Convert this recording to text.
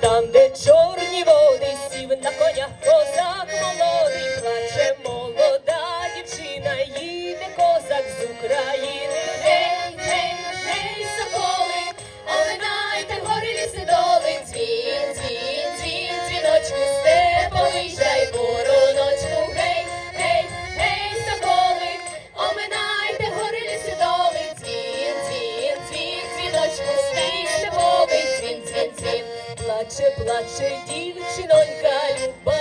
там, де чорні води, сів на конях козак молодий, плаче молода дівчина, їде козак з України. плаче, плаче дівчинонька люба.